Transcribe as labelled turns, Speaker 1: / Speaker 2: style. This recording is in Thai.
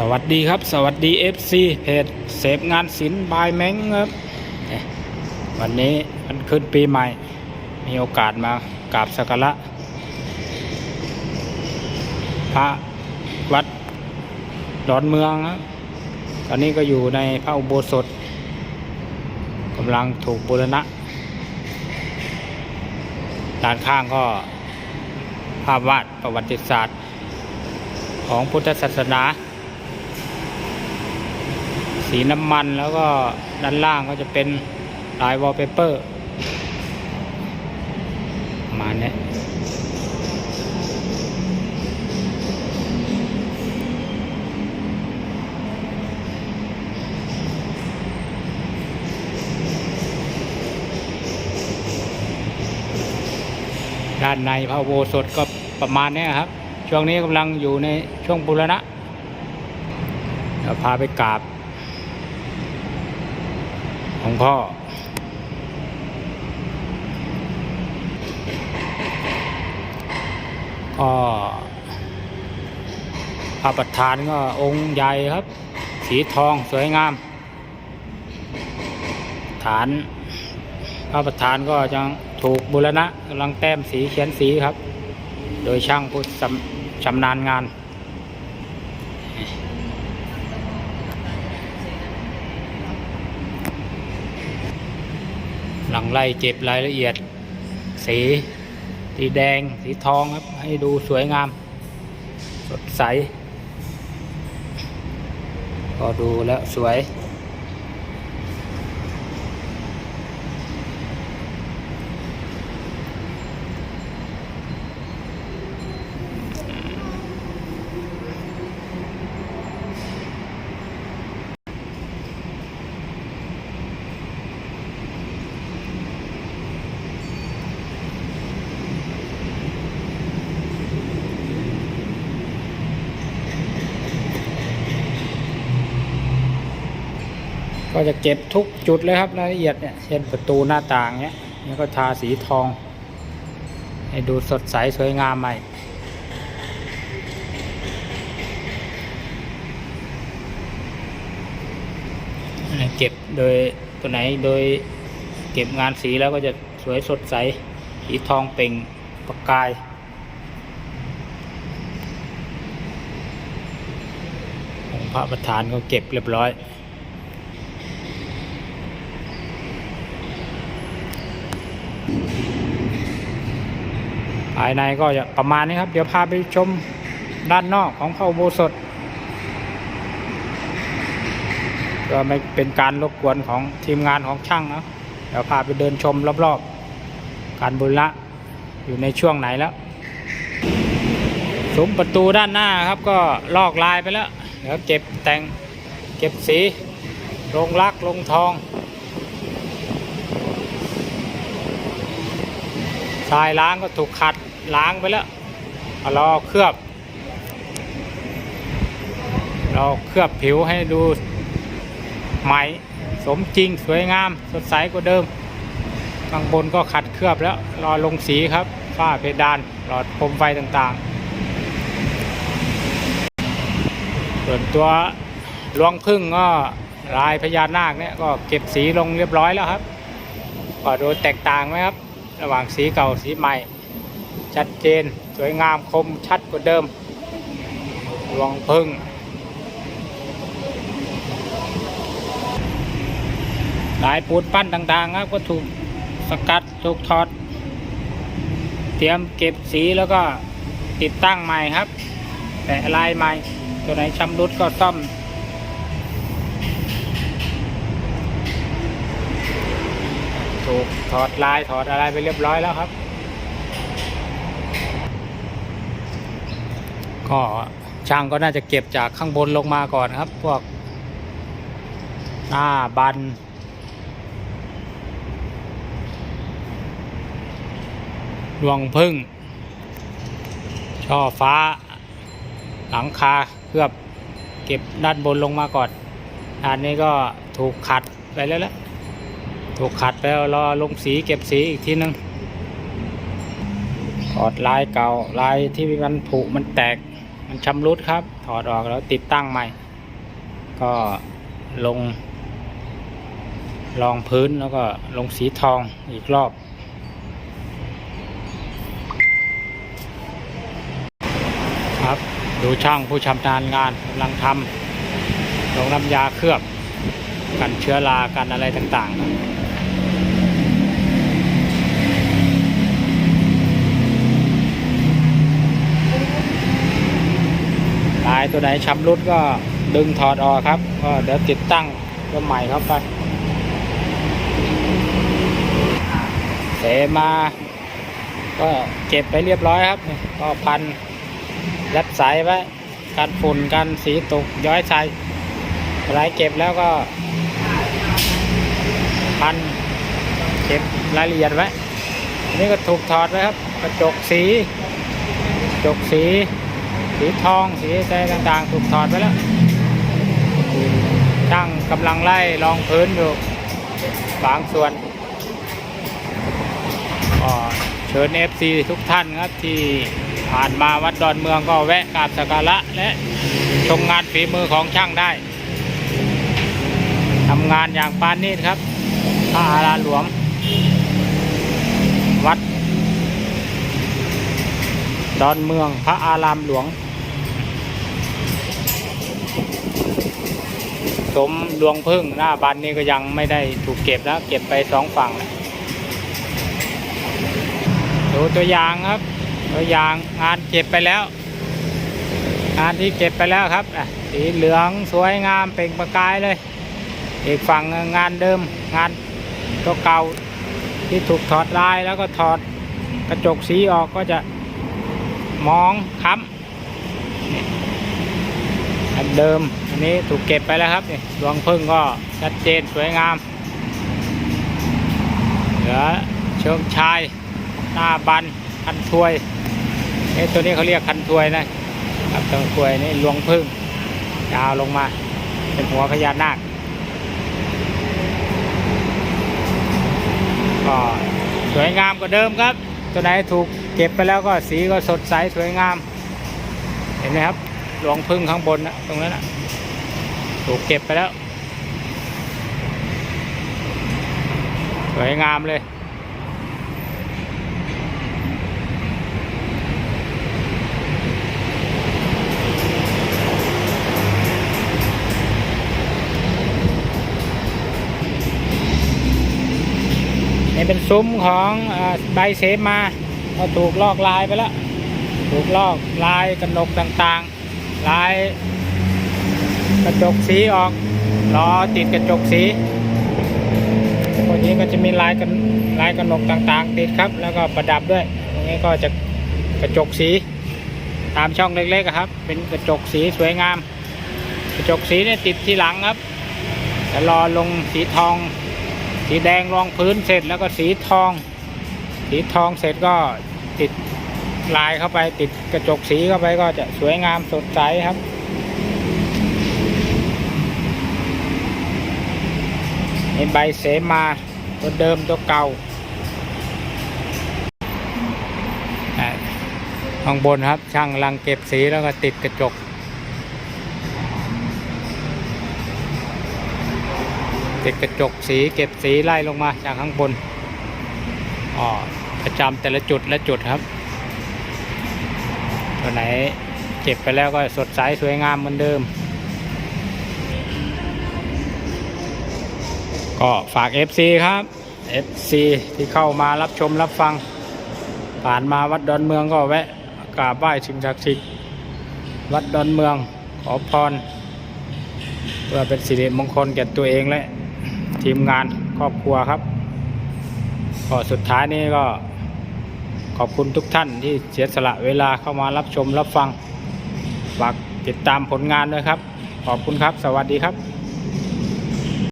Speaker 1: สวัสดีครับ สวัสดี FC เพจเสพงานศิลป์บายแมงครับ วันนี้มันขึ้นปีใหม่ มีโอกาสมากราบสักการะพระวัดดอนเมืองครับตอนนี้ก็อยู่ในพระอุโบสถกำลังถูกบูรณะ ด้านข้างก็ภาพวาดประวัติศาสตร์ของพุทธศาสนา สีน้ำมันแล้วก็ด้านล่างก็จะเป็นลายวอลเปเปอร์ประมาณนี้ด้านในพระอุโบสถก็ประมาณนี้ครับ ช่วงนี้กำลังอยู่ในช่วงบูรณะเดี๋ยวพาไปกราบ หลวงพ่อ ก็พระประธานก็องค์ใหญ่ครับ สีทองสวยงาม ฐานพระประธานก็จะถูกบูรณะกำลังแต้มสีเขียนสีครับ โดยช่างผู้ชำชำนาญงาน ลังไล่เจ็บรายละเอียด สีสีแดงสีทองครับ ให้ดูสวยงาม สดใส ก็ดูแล้วสวย ก็จะเก็บทุกจุดเลยครับรายละเอียดเนี่ยเช่นประตูหน้าต่างเนี้ยแล้วก็ทาสีทอง ให้ดูสดใสสวยงามใหม่เก็บโดยตัวไหนโดยเก็บงานสีแล้วก็จะสวยสดใสสีทองเป่งประกายองค์พระประธานก็เก็บเรียบร้อย ภายในก็จะประมาณนี้ครับ เดี๋ยวพาไปชมด้านนอกของพระอุโบสถก็ไม่เป็นการรบกวนของทีมงานของช่างนะเดี๋ยวพาไปเดินชมรอบๆ การบุญละอยู่ในช่วงไหนแล้วซุ้มประตูด้านหน้าครับก็ลอกลายไปแล้วเดี๋ยวเก็บแต่งเก็บสีลงลักลงทอง ทรายล้างก็ถูกขัดล้างไปแล้วเอารอเคลือบ เราเคลือบผิวให้ดูใหม่สมจริงสวยงามสดใสกว่าเดิมข้างบนก็ขัดเคลือบแล้ว รอลงสีครับฝ้าเพดานหลอดโคมไฟต่างๆ ส่วนตัวลวงพึ่งก็ลายพญานาคเนี่ยก็เก็บสีลงเรียบร้อยแล้วครับ ก็โดยแตกต่างไหมครับ ระหว่างสีเก่าสีใหม่ ชัดเจนสวยงามคมชัดกว่าเดิมหลวงพึ่งลายปูนปั้นต่างๆครับก็ถูกสกัดถูกถอด เตรียมเก็บสีแล้วก็ติดตั้งใหม่ครับแปะลายใหม่ ตัวไหนชำรุดก็ซ่อม ถูกถอดลายถอดอะไรไปเรียบร้อยแล้วครับ ก็ช่างก็น่าจะเก็บจากข้างบนลงมาก่อนครับ พวกหน้าบัน ดวงพึ่ง ช่อฟ้า หลังคาเคลือบเก็บด้านบนลงมาก่อนด้านนี้ก็ถูกขัดไปแล้วละ ถูกขัดไปแล้วรอลงสีเก็บสีอีกทีนึงถอดลายเก่าลายที่มันผุมันแตกมันชำรุดครับ ถอดออกแล้วติดตั้งใหม่ ก็ลงรองพื้นแล้วก็ลงสีทองอีกรอบ ครับดูช่างผู้ชำนาญงานกำลังทำลงน้ำยาเคลือบ กันเชื้อรากันอะไรต่างๆครับลาย ตัวไหนชำรุดก็ดึงถอดออกครับ ก็เดี๋ยวติดตั้งตัวใหม่เข้าไป เสมา ก็เก็บไปเรียบร้อยครับ ก็พันยัดสายไว้กันฝุ่นกันสีตกย้อยใส่อะไรเก็บแล้วก็พันเก็บรายละเอียดไว้นนี้ก็ถูกถอดไว้ครับ กระจกสี กระจกสี สีทองสีอะไรต่างๆ ถูกถอดไว้แล้วช่างกำลังไล่รองพื้นอยู่บางส่วนก็เชิญ FC ทุกท่านครับที่ผ่านมาวัดดอนเมืองก็แวะกราบสักการะและชมงานฝีมือของช่างได้ทำงานอย่างปานนีตครับพระอารามหลวง วัด ดอนเมืองพระอารามหลวง สมดวงพึ่งหน้าบันนี้ก็ยังไม่ได้ถูกเก็บแล้วเก็บไปสองฝั่งดูตัวอย่างครับ ตัวอย่างงานเก็บไปแล้ว งานที่เก็บไปแล้วครับสีเหลืองสวยงามเปล่งประกายเลย อีกฝั่งงานเดิมงานตัวเก่าที่ถูกถอดลายแล้วก็ถอดกระจกสีออกก็จะมองค้ำ อนเดิม อันนี้ถูกเก็บไปแล้วครับนี่ดวงพึ่งก็ชัดเจนสวยงาม เหลือเชิงชาย หน้าบันคันถวยเอ้ตัวนี้เขาเรียกคันถวยนะครับตัวถวยนี่หลวงพึ่งยาวลงมา เป็นหัวพญานาคก็สวยงามกว่าเดิมครับ ตัวไหนถูกเก็บไปแล้วก็สีก็สดใสสวยงาม เห็นไหมครับ หลวงพึ่งข้างบนนะตรงนั้นนะถูกเก็บไปแล้ว สวยงามเลย นี่เป็นซุ้มของอใบเสมาก็ถูกลอกลายไปแล้ว ถูกลอกลายกระหนกต่างๆ ลายกระจกสีออกล้อติดกระจกสีพวนี้ก็จะมีลายกันลายกระหนกต่างๆ ติดครับ แล้วก็ประดับด้วยตรงนี้ก็จะกระจกสีตามช่องเล็กๆครับ เป็นกระจกสีสวยงาม กระจกสีเนี่ยติดที่หลังครับจะรอลงสีทอง สีแดงรองพื้นเสร็จแล้วก็สีทอง สีทองเสร็จก็ติด ลายเข้าไปติดกระจกสีเข้าไปก็จะสวยงามสดใสครับนี่ใบเสมาตัวเดิมตัวเก่าข้างบนครับช่างลังเก็บสีแล้วก็ติดกระจกติดกระจกสีเก็บสีไล่ลงมาจากข้างบนอ๋อประจำแต่ละจุดและจุดครับ ตัวไหนเก็บไปแล้วก็สดใสสวยงามเหมือนเดิม ก็ฝาก FC ครับ FC ที่เข้ามารับชมรับฟัง ผ่านมาวัดดอนเมืองก็แวะกราบไหว้สิ่งศักดิ์สิทธิ์วัดดอนเมืองขอพรเพื่อเป็นสิริมงคลแก่ตัวเองและทีมงานครอบครัวครับก็สุดท้ายนี้ก็ ขอบคุณทุกท่านที่เสียสละเวลาเข้ามารับชมรับฟังฝากติดตามผลงานด้วยครับ ขอบคุณครับ สวัสดีครับ